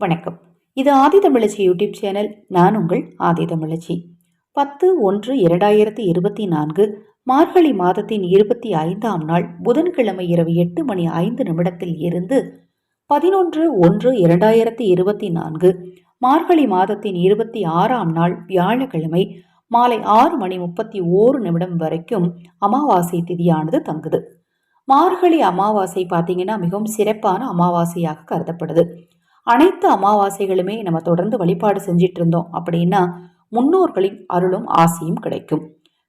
வணக்கம். இது ஆதி தமிழச்சி YouTube channel. நான் உங்கள் ஆதி தமிழச்சி. பத்து ஒன்று இரண்டாயிரத்தி இருபத்தி நான்கு மார்கழி மாதத்தின் இருபத்தி ஐந்தாம் நாள் புதன்கிழமை இரவு எட்டு மணி ஐந்து நிமிடத்தில் இருந்து பதினொன்று ஒன்று இரண்டாயிரத்தி இருபத்தி நான்கு மார்கழி மாதத்தின் இருபத்தி ஆறாம் நாள் வியாழக்கிழமை மாலை ஆறு மணி முப்பத்தி ஓரு நிமிடம் வரைக்கும் அமாவாசை திதியானது தங்குது. மார்கழி அமாவாசை பார்த்தீங்கன்னா மிகவும் சிறப்பான அமாவாசையாக கருதப்படுது. அனைத்து அமாவாசைகளுமே நம்ம தொடர்ந்து வழிபாடு செஞ்சிட்டு இருந்தோம் அப்படின்னா முன்னோர்களின் அருளும் ஆசையும் கிடைக்கும்.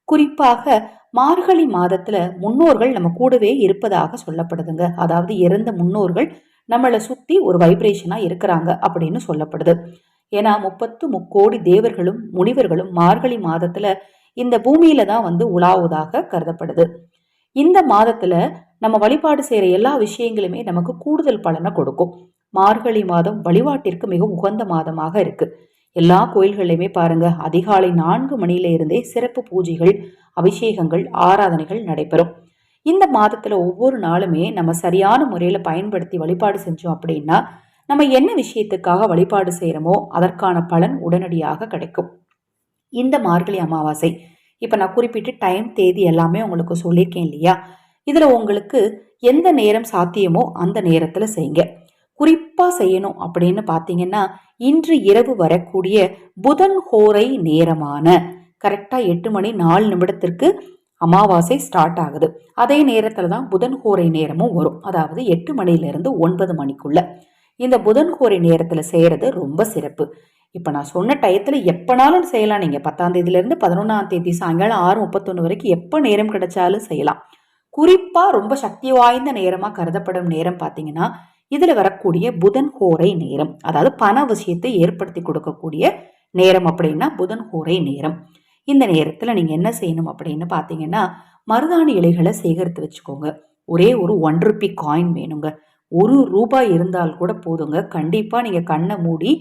குறிப்பாக மார்கழி மாதத்துல முன்னோர்கள் நம்ம கூடவே இருப்பதாக சொல்லப்படுதுங்க. அதாவது இறந்த முன்னோர்கள் நம்மளை சுத்தி ஒரு வைப்ரேஷனா இருக்கிறாங்க அப்படின்னு சொல்லப்படுது. ஏன்னா முப்பத்து முக்கோடி தேவர்களும் முனிவர்களும் மார்கழி மாதத்துல இந்த பூமியில தான் வந்து உலாவதாக கருதப்படுது. இந்த மாதத்துல நம்ம வழிபாடு செய்யற எல்லா விஷயங்களுமே நமக்கு கூடுதல் பலனை கொடுக்கும். மார்கழி மாதம் வழிபாட்டிற்கு மிக உகந்த மாதமாக இருக்கு. எல்லா கோயில்கள்லையுமே பாருங்க அதிகாலை நான்கு மணியில இருந்தே சிறப்பு பூஜைகள் அபிஷேகங்கள் ஆராதனைகள் நடைபெறும். இந்த மாதத்துல ஒவ்வொரு நாளுமே நம்ம சரியான முறையில பயன்படுத்தி வழிபாடு செஞ்சோம் அப்படின்னா நம்ம என்ன விஷயத்துக்காக வழிபாடு செய்கிறோமோ அதற்கான பலன் உடனடியாக கிடைக்கும். இந்த மார்கழி அமாவாசை இப்போ நான் குறிப்பிட்டு டைம் தேதி எல்லாமே உங்களுக்கு சொல்லியிருக்கேன் இல்லையா? இதில் உங்களுக்கு எந்த நேரம் சாத்தியமோ அந்த நேரத்தில் செய்யுங்க. குறிப்பாக செய்யணும் அப்படின்னு பார்த்தீங்கன்னா இன்று இரவு வரக்கூடிய புதன் ஹோரை நேரமான கரெக்டாக எட்டு மணி நாலு நிமிடத்திற்கு அமாவாசை ஸ்டார்ட் ஆகுது. அதே நேரத்தில் தான் புதன் ஹோரை நேரமும் வரும். அதாவது எட்டு மணிலேருந்து ஒன்பது மணிக்குள்ள. இந்த புதன் ஹோரை நேரத்தில் செய்கிறது ரொம்ப சிறப்பு. இப்போ நான் சொன்ன டயத்தில் எப்போனாலும் செய்யலாம். நீங்கள் பத்தாம் தேதியிலேருந்து பதினொன்றாம் தேதி சாயங்காலம் ஆறு முப்பத்தொன்று வரைக்கும் எப்போ நேரம் கிடைச்சாலும் செய்யலாம். குறிப்பாக ரொம்ப சக்தி வாய்ந்த நேரமாக கருதப்படும் நேரம் பார்த்தீங்கன்னா இதில் வரக்கூடிய புதன் ஹோரை நேரம் அதாவது பண விஷயத்தை ஏற்படுத்தி கொடுக்கக்கூடிய நேரம் அப்படின்னா புதன் ஹோரை நேரம். இந்த நேரத்தில் நீங்கள் என்ன செய்யணும் அப்படின்னு பார்த்தீங்கன்னா மருதாணி இலைகளை சேகரித்து வச்சுக்கோங்க. ஒரே ஒரு ஒன் ருப்பி காயின் வேணுங்க. ஒரு ரூபாய் இருந்தால் கூட போதுங்க. கண்டிப்பாக நீங்கள் கண்ணை மூடி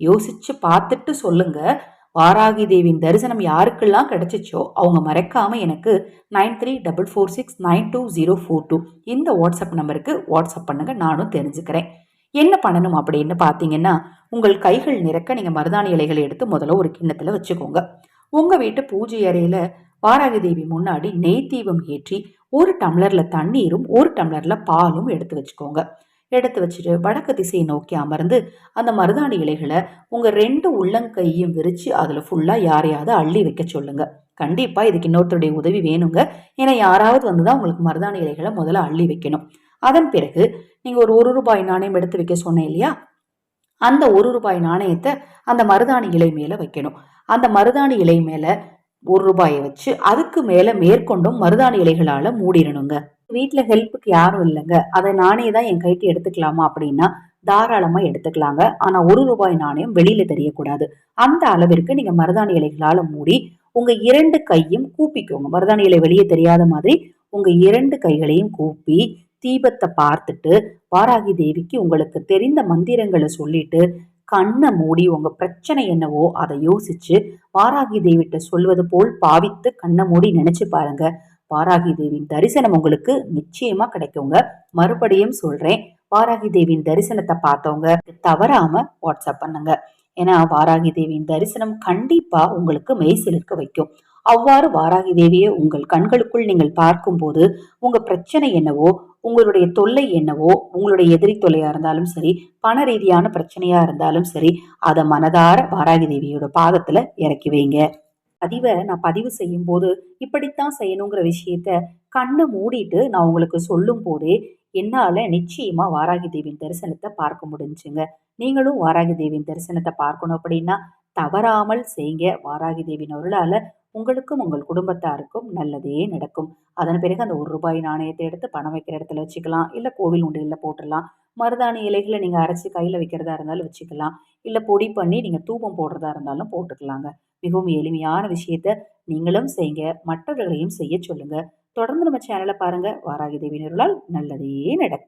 யோசிச்சு பார்த்துட்டு சொல்லுங்கள் வாராகி தேவியின் தரிசனம் யாருக்கெல்லாம் கிடைச்சிச்சோ அவங்க மறக்காமல் எனக்கு nine three double four six nine two zero four two இந்த வாட்ஸ்அப் நம்பருக்கு வாட்ஸ்அப் பண்ணுங்க நானும் தெரிஞ்சுக்கிறேன். என்ன பண்ணணும் அப்படின்னு பார்த்தீங்கன்னா உங்கள் கைகள் நிறக்க நீங்கள் மருதாணி இலைகளை எடுத்து முதல்ல ஒரு கிண்ணத்தில் வச்சுக்கோங்க. உங்கள் வீட்டு பூஜை அறையில் வாராகி தேவி முன்னாடி நெய் தீபம் ஏற்றி ஒரு டம்ளரில் தண்ணீரும் ஒரு டம்ளரில் பாலும் எடுத்து வச்சுக்கோங்க. எடுத்து வச்சுட்டு வடக்கு திசையை நோக்கி அமர்ந்து அந்த மருதாணி இலைகளை உங்கள் ரெண்டு உள்ளங்கையும் விரித்து அதில் ஃபுல்லாக யாரையாவது அள்ளி வைக்க சொல்லுங்க. கண்டிப்பாக இதுக்கு இன்னொருத்தருடைய உதவி வேணுங்க. ஏன்னா யாராவது வந்து தான் உங்களுக்கு மருதாணி இலைகளை முதல்ல அள்ளி வைக்கணும். அதன் பிறகு நீங்கள் ஒரு ஒரு ரூபாய் நாணயம் எடுத்து வைக்க சொன்னேன் இல்லையா? அந்த ஒரு ரூபாய் நாணயத்தை அந்த மருதாணி இலை மேலே வைக்கணும். அந்த மருதாணி இலை மேலே ஒரு ரூபாயை வச்சு அதுக்கு மேலே மேற்கொண்டும் மருதாணி இலைகளால் மூடிடணுங்க. வீட்டில் ஹெல்ப்புக்கு யாரும் இல்லைங்க. அதை நானே தான் என் கைட்டு எடுத்துக்கலாமா அப்படின்னா தாராளமாக எடுத்துக்கலாங்க. ஆனால் ஒரு ரூபாய் நாணயம் வெளியில் தெரியக்கூடாது. அந்த அளவிற்கு நீங்கள் மருதாணி இலைகளால் மூடி உங்கள் இரண்டு கையும் கூப்பிக்கோங்க. மருதாணி இலை வெளியே தெரியாத மாதிரி உங்கள் இரண்டு கைகளையும் கூப்பி தீபத்தை பார்த்துட்டு வாராகி தேவிக்கு உங்களுக்கு தெரிந்த மந்திரங்களை சொல்லிட்டு கண்ணை மூடி உங்க பிரச்சனை என்னவோ அதை யோசிச்சு வாராகி தேவிட்ட சொல்வது போல் பாவித்து கண்ணை மூடி நினைச்சு பாருங்க. பாராகி தேவியின் தரிசனம் உங்களுக்கு நிச்சயமா கிடைக்குங்க. மறுபடியும் சொல்றேன் வாராகி தேவியின் தரிசனத்தை பார்த்தவங்க தவறாம வாட்ஸ்அப் பண்ணுங்க. ஏன்னா வாராகி தேவியின் தரிசனம் கண்டிப்பா உங்களுக்கு மெய்சிலிருக்க வைக்கும். அவ்வாறு வாராகி தேவியை உங்கள் கண்களுக்குள் நீங்கள் பார்க்கும்போது உங்க பிரச்சனை என்னவோ உங்களுடைய தொல்லை என்னவோ உங்களுடைய எதிரி தொல்லையா இருந்தாலும் சரி பண ரீதியான பிரச்சனையா இருந்தாலும் சரி அதை மனதார வாராகி தேவியோட பாதத்துல இறக்கி வைங்க. பதிவை நான் பதிவு செய்யும் போது இப்படித்தான் செய்யணுங்கிற விஷயத்த கண்ணை மூடிட்டு நான் உங்களுக்கு சொல்லும் போதே என்னால் நிச்சயமாக வாராகி தேவியின் தரிசனத்தை பார்க்க முடிஞ்சுங்க. நீங்களும் வாராகி தேவியின் தரிசனத்தை பார்க்கணும் அப்படின்னா தவறாமல் செய்யுங்க. வாராகி தேவியின் அருளால் உங்களுக்கும் உங்கள் குடும்பத்தாருக்கும் நல்லதே நடக்கும். அதன் பிறகு அந்த ஒரு ரூபாய் நாணயத்தை எடுத்து பணம் வைக்கிற இடத்துல வச்சுக்கலாம். இல்லை கோவில் உண்டியில் போட்டுடலாம். மருதாணி இலைகளை நீங்கள் அரைச்சி கையில் வைக்கிறதா இருந்தாலும் வச்சுக்கலாம். இல்லை பொடி பண்ணி நீங்கள் தூபம் போடுறதா இருந்தாலும் போட்டுக்கலாங்க. மிகவும் எளிமையான விஷயத்த நீங்களும் செய்யுங்க மற்றவர்களையும் செய்ய சொல்லுங்கள் தொடர்ந்து நம்ம சேனலை பாருங்கள் வாராகி தேவியினர்களால் நல்லதே நடக்கும்.